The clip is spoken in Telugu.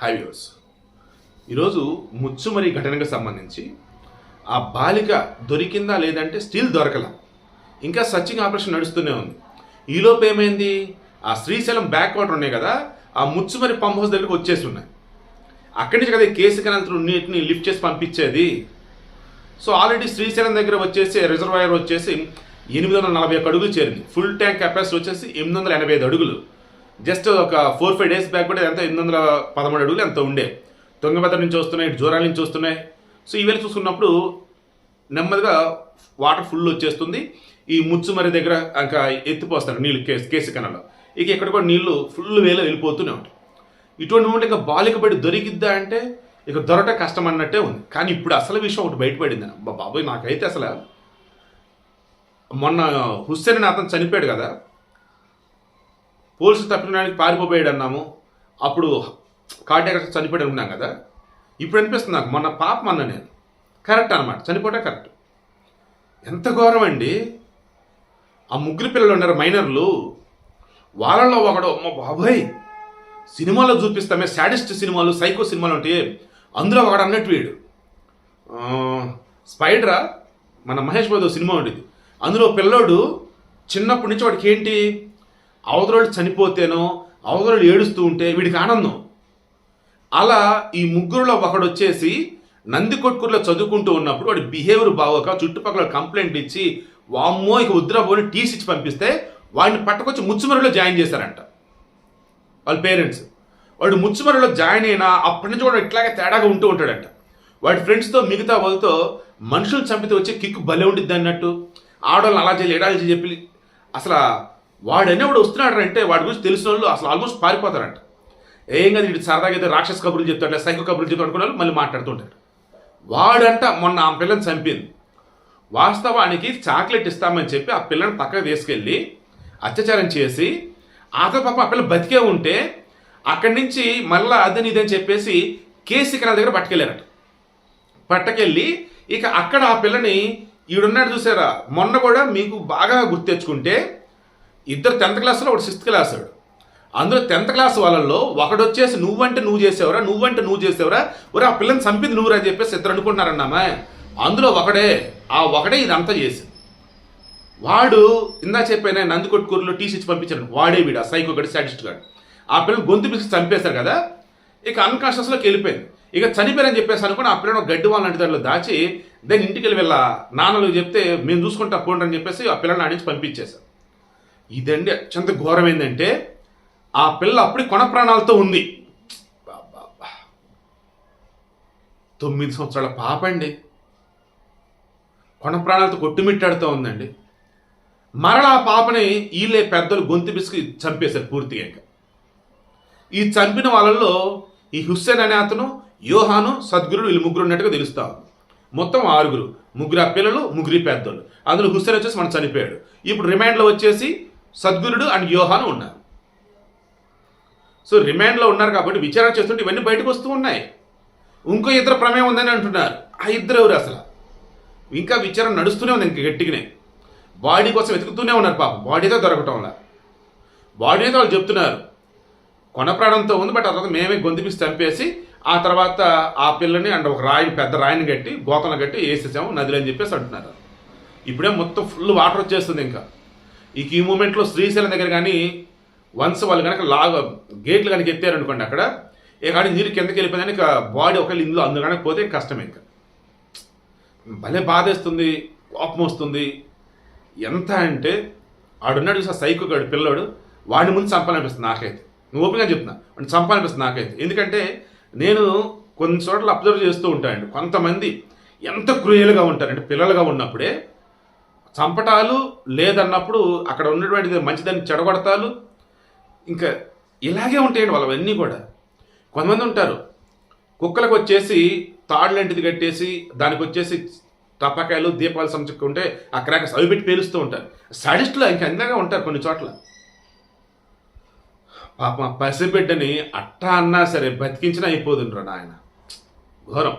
హై వ్యూస్ ఈరోజు ముచ్చుమరి ఘటనకు సంబంధించి ఆ బాలిక దొరికిందా లేదంటే స్టిల్ దొరకల. ఇంకా సర్చింగ్ ఆపరేషన్ నడుస్తూనే ఉంది. ఈలోపు ఏమైంది? ఆ శ్రీశైలం బ్యాక్ వాటర్ ఉన్నాయి కదా ఆ ముచ్చుమరి పంప్ హౌస్ దగ్గరికి వచ్చేసి ఉన్నాయి అక్కడి నుంచి కదా కేసు కెనాల్ నీటిని లిఫ్ట్ చేసి పంపించేది. సో ఆల్రెడీ శ్రీశైలం దగ్గర వచ్చేసి రిజర్వాయర్ వచ్చేసి ఎనిమిది వందల నలభై ఒక్క అడుగులు చేరింది. ఫుల్ ట్యాంక్ కెపాసిటీ వచ్చేసి ఎనిమిది వందల ఎనభై ఐదు అడుగులు. జస్ట్ ఒక ఫోర్ ఫైవ్ డేస్ బ్యాక్ కూడా ఎంత ఎనిమిది వందల పదమూడు అడుగులు ఎంత ఉండే. తుంగభద్ర నుంచి వస్తున్నాయి ఇటు జోరాల నుంచి వస్తున్నాయి. సో ఈవేళ చూసుకున్నప్పుడు నెమ్మదిగా వాటర్ ఫుల్ వచ్చేస్తుంది. ఈ ముచ్చుమరి దగ్గర ఇంకా ఎత్తిపోస్తారు నీళ్ళు కేసు కేసు కనలో ఇక ఇక్కడ కూడా నీళ్ళు ఫుల్ వేలో వెళ్ళిపోతూనే ఉంటాయి. ఇటువంటి మూమెంట్ ఇంకా బాలిక పడి దొరికిద్దా అంటే ఇక దొరట కష్టం అన్నట్టే ఉంది. కానీ ఇప్పుడు అసలు విషయం ఒకటి బయటపడింది. బాబాయ్ నాకైతే అసలు మొన్న హుస్సేన్ అతను చనిపోయాడు కదా. పోలీసులు తప్పించడానికి పారిపోయాడు అన్నాము అప్పుడు కార్డియాక్ చనిపోయాడు ఉన్నాం కదా. ఇప్పుడు అనిపిస్తుంది నాకు మొన్న పాప అన్న నేను. కరెక్ట్ అనమాట చనిపోవటం కరెక్ట్ ఎంత ఘోరం అండి. ఆ ముగ్గురు పిల్లలు ఉన్నారు మైనర్లు. వాళ్ళలో ఒకడు అమ్మ బాబాయ్ సినిమాలో చూపిస్తామే సాడిస్ట్ సినిమాలు సైకో సినిమాలు ఉంటే అందులో ఒకడు అన్నట్టు వీడు. స్పైడరా? మన మహేష్ బాబు సినిమా ఉండేది. అందులో పిల్లోడు చిన్నప్పటి నుంచి వాడికి ఏంటి? అవతలోళ్ళు చనిపోతేనో అవతలోళ్ళు ఏడుస్తూ ఉంటే వీడికి ఆనందం. అలా ఈ ముగ్గురులో ఒకడు వచ్చేసి నంది చదువుకుంటూ ఉన్నప్పుడు వాడి బిహేవియర్ బాగోక చుట్టుపక్కల కంప్లైంట్ ఇచ్చి వామ్మో ఇక ఉద్రపోని టీసీ ఇచ్చి పంపిస్తే వాడిని పట్టుకొచ్చి ముచ్చుమరిలో జాయిన్ చేశారంట. వాళ్ళ పేరెంట్స్. వాడు ముచ్చుమరిలో జాయిన్ అయినా అప్పటి నుంచి కూడా ఇట్లాగే తేడాగా ఉంటూ ఉంటాడంట. వాడి ఫ్రెండ్స్తో మిగతా వాళ్ళతో మనుషులు చంపితే వచ్చే కిక్ భలే ఉండిద్ది అన్నట్టు. ఆడవాళ్ళని అలా చేయాలి ఎడాలి చెప్పి అసలు వాడు వాడు వస్తున్నాడు అంటే వాడి గురించి తెలిసిన వాళ్ళు అసలు ఆల్మోస్ట్ పారిపోతారంట. ఏం కాదు ఇటు సరదాగా అయితే రాక్షస కబుర్లు చెప్తాడు సైకో కబుర్లు చెప్తాడు అనుకున్న వాళ్ళు మళ్ళీ మాట్లాడుతుంటాడు. వాడంట మొన్న ఆ పిల్లని చంపింది. వాస్తవానికి చాక్లెట్ ఇస్తామని చెప్పి ఆ పిల్లని పక్కకు తీసుకెళ్ళి అత్యాచారం చేసి ఆతో పాప ఆ పిల్ల బతికే ఉంటే అక్కడి నుంచి మళ్ళా అదని ఇదని చెప్పేసి కేసీ దగ్గర పట్టుకెళ్ళారట. పట్టుకెళ్ళి ఇక అక్కడ ఆ పిల్లని ఈడున్నాడు చూసారా? మొన్న కూడా మీకు బాగా గుర్తు తెచ్చుకుంటే ఇద్దరు టెన్త్ క్లాస్లో ఒకటి సిక్స్త్ క్లాస్ వాడు అందులో టెన్త్ క్లాస్ వాళ్ళల్లో ఒకడు వచ్చేసి నువ్వంటే నువ్వు చేసేవరా నువ్వంటే నువ్వు చేసేవరా ఒరే ఆ పిల్లని చంపింది నువ్వురా అని చెప్పేసి ఇద్దరు అనుకుంటున్నారన్నామా? అందులో ఒకడే ఆ ఒకడే ఇదంతా చేసింది. వాడు ఇందా చెప్పాను నందికొట్కూరులో టీసీ పంపించాడు. వాడే వీడు ఆ సైకో గడి సాటిస్ట్ గాడు. ఆ పిల్లలు గొంతు పిలిచి చంపేశారు కదా ఇక అన్కాన్షియస్లోకి వెళ్ళిపోయింది. ఇక చనిపోయారని చెప్పేసి అనుకుని ఆ పిల్లను గడ్డి వాళ్ళంటి దాంట్లో దాచి దాన్ని ఇంటికి వెళ్ళి? వెళ్ళా నాన్నలు చెప్తే మేము చూసుకుంటా పోండి అని చెప్పేసి ఆ పిల్లల్ని ఆడించి పంపించేశారు. ఇదండి అత్యంత ఘోరం ఏంటంటే ఆ పిల్ల అప్పుడే కొన ప్రాణాలతో ఉంది. తొమ్మిది సంవత్సరాల పాప అండి. కొన ప్రాణాలతో కొట్టుమిట్టాడుతూ ఉందండి. మరలా ఆ పాపని వీళ్ళే పెద్దలు గొంతు బిసికి చంపేశారు పూర్తిగా ఇంకా. ఈ చంపిన వాళ్ళల్లో ఈ హుస్సేన్ అనే అతను యోహాను సద్గురుడు వీళ్ళు ముగ్గురు ఉన్నట్టుగా తెలుస్తా మొత్తం ఆరుగురు. ముగ్గురు ఆ పిల్లలు ముగ్గురి పెద్దోళ్ళు. అందులో హుస్సేన్ వచ్చేసి మనం చనిపోయాడు. ఇప్పుడు రిమాండ్లో వచ్చేసి సద్గురుడు అండ్ యోహాను ఉన్నారు. సో రిమాండ్లో ఉన్నారు కాబట్టి విచారణ చేస్తుంటే ఇవన్నీ బయటకు వస్తూ ఉన్నాయి. ఇంకో ఇద్దరు ప్రమేయం ఉందని అంటున్నారు. ఆ ఇద్దరు ఎవరు అసలు? ఇంకా విచారణ నడుస్తూనే ఉంది ఇంక గట్టిగానే. బాడీ కోసం వెతుకుతూనే ఉన్నారు పాప. బాడీతో దొరకటంలా బాడీ అయితే వాళ్ళు చెప్తున్నారు. కొన ప్రాణంతో ఉంది బట్ ఆ తర్వాత మేమే గొంతుపిసి చంపేసి ఆ తర్వాత ఆ పిల్లని అండ్ ఒక రాయిని పెద్ద రాయిని కట్టి గోతలు కట్టి వేసేసాము నదిలో అని చెప్పేసి అంటున్నారు. ఇప్పుడే మొత్తం ఫుల్ వాటర్ వచ్చేస్తుంది ఇంకా. ఇక ఈ మూమెంట్లో శ్రీశైలం దగ్గర కానీ వన్స్ వాళ్ళు కనుక లాగ గేట్లు కనుక ఎత్తారనుకోండి అక్కడ ఇక కానీ నీరు కిందకి వెళ్ళిపోయిందని ఇక బాడీ ఒకళ్ళు ఇందులో అందులో పోతే కష్టం ఇంకా. భలే బాధేస్తుంది కోపం వస్తుంది. ఎంత అంటే ఆడున్నాడు చూసా సైకో గాడు పిల్లోడు వాడిని ముందు చంపాలనిపిస్తుంది నాకైతే. నువ్వు ఓపెన్గా చెప్తున్నా వాడిని చంపాలనిపిస్తుంది నాకైతే. ఎందుకంటే నేను కొన్ని చోట్ల అబ్జర్వ్ చేస్తూ ఉంటానండి. కొంతమంది ఎంత క్రూయల్గా ఉంటారంటే పిల్లలుగా ఉన్నప్పుడే చంపటాలు లేదన్నప్పుడు అక్కడ ఉన్నటువంటిది మంచిదని చెడగొడతాలు. ఇంకా ఇలాగే ఉంటాయండి వాళ్ళవన్నీ కూడా. కొంతమంది ఉంటారు కుక్కలకు వచ్చేసి తాడు లాంటిది కట్టేసి దానికి వచ్చేసి టపాకాయలు దీపాలు సంచుకుంటే ఆ క్రాకర్స్ అవి పెట్టి పేలుస్తూ ఉంటారు. సడిస్టులు ఇంకా అందంగా ఉంటారు కొన్ని చోట్ల. పాపం పసిబిడ్డని అట్టా అన్నా సరే బతికించినా అయిపోతుండ్రు నాయన. ఘోరం.